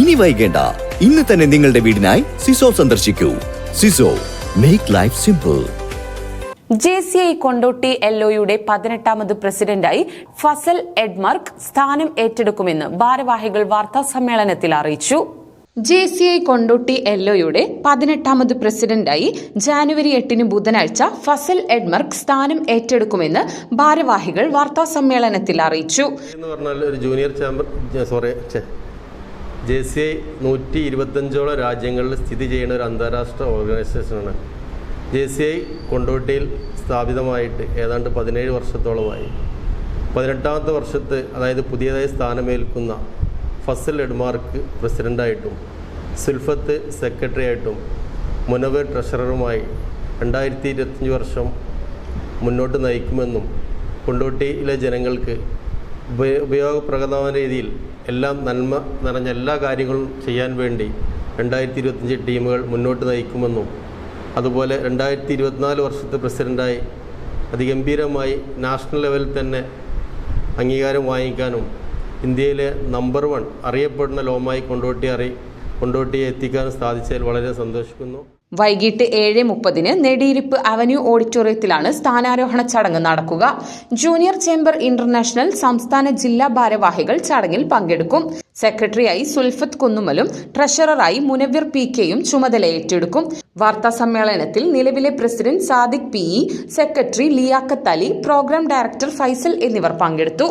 ഇനി വൈകേണ്ട. ഇന്ന് തന്നെ നിങ്ങളുടെ വീടിനായി സിസോ സന്ദർശിക്കൂ. സിസോ make life simple J C I Kondotty L ഒയുടെ പതിനെട്ടാമത് പ്രസിഡന്റായി ഫസൽ എഡ്മർക്ക് സ്ഥാനം ഏറ്റെടുക്കുമെന്ന് ഭാരവാഹികൾ വാർത്താ സമ്മേളനത്തിൽ അറിയിച്ചു. J C I Kondotty L ഒയുടെ പതിനെട്ടാമത് പ്രസിഡന്റായി ജാനുവരി എട്ടിന് ബുധനാഴ്ച ഫസൽ എഡ്മർക്ക് സ്ഥാനം ഏറ്റെടുക്കുമെന്ന് ഭാരവാഹികൾ വാർത്താ സമ്മേളനത്തിൽ അറിയിച്ചു. എന്ന് പറഞ്ഞാൽ ഒരു junior chamber sorry J C I നൂറ്റി ഇരുപത്തഞ്ചോളം രാജ്യങ്ങളിൽ സ്ഥിതി ചെയ്യുന്ന ഒരു അന്താരാഷ്ട്ര ഓർഗനൈസേഷനാണ്. ജെ സി ഐ കൊണ്ടോട്ടിയിൽ സ്ഥാപിതമായിട്ട് ഏതാണ്ട് പതിനേഴ് വർഷത്തോളമായി. പതിനെട്ടാമത്തെ വർഷത്ത് അതായത് പുതിയതായി സ്ഥാനമേൽക്കുന്ന ഫസൽ എഡ്മാർക്ക് പ്രസിഡന്റായിട്ടും സുൽഫത്ത് സെക്രട്ടറി ആയിട്ടും മുനവർ ട്രഷററുമായി രണ്ടായിരത്തി ഇരുപത്തഞ്ച് വർഷം മുന്നോട്ട് നയിക്കുമെന്നും കൊണ്ടോട്ടിയിലെ ജനങ്ങൾക്ക് ഉപയോഗപ്രദമായ രീതിയിൽ എല്ലാം നന്മ നിറഞ്ഞ എല്ലാ കാര്യങ്ങളും ചെയ്യാൻ വേണ്ടി രണ്ടായിരത്തി ഇരുപത്തഞ്ച് ടീമുകൾ മുന്നോട്ട് നയിക്കുമെന്നും അതുപോലെ രണ്ടായിരത്തി ഇരുപത്തിനാല് വർഷത്തെ പ്രസിഡന്റായി അതിഗംഭീരമായി നാഷണൽ ലെവലിൽ തന്നെ അംഗീകാരം വാങ്ങിക്കാനും ഇന്ത്യയിലെ നമ്പർ വൺ അറിയപ്പെടുന്ന ലോമായി കൊണ്ടോട്ടി അറി കൊണ്ടോട്ടിയെ എത്തിക്കാനും സാധിച്ചതിൽ വളരെ സന്തോഷിക്കുന്നു. വൈകിട്ട് ഏഴ് മുപ്പതിന് നെടിയിരിപ്പ് അവന്യൂ ഓഡിറ്റോറിയത്തിലാണ് സ്ഥാനാരോഹണ ചടങ്ങ് നടക്കുക. ജൂനിയർ ചേംബർ ഇന്റർനാഷണൽ സംസ്ഥാന ജില്ലാ ഭാരവാഹികൾ ചടങ്ങിൽ പങ്കെടുക്കും. സെക്രട്ടറിയായി സുൽഫത്ത് കുന്നുമലും ട്രഷററായി മുനവ്യർ പി കെയും ചുമതല ഏറ്റെടുക്കും. വാർത്താ സമ്മേളനത്തിൽ നിലവിലെ president Sadiq P E secretary Liyaqat Ali programme director Faisal എന്നിവർ പങ്കെടുത്തു.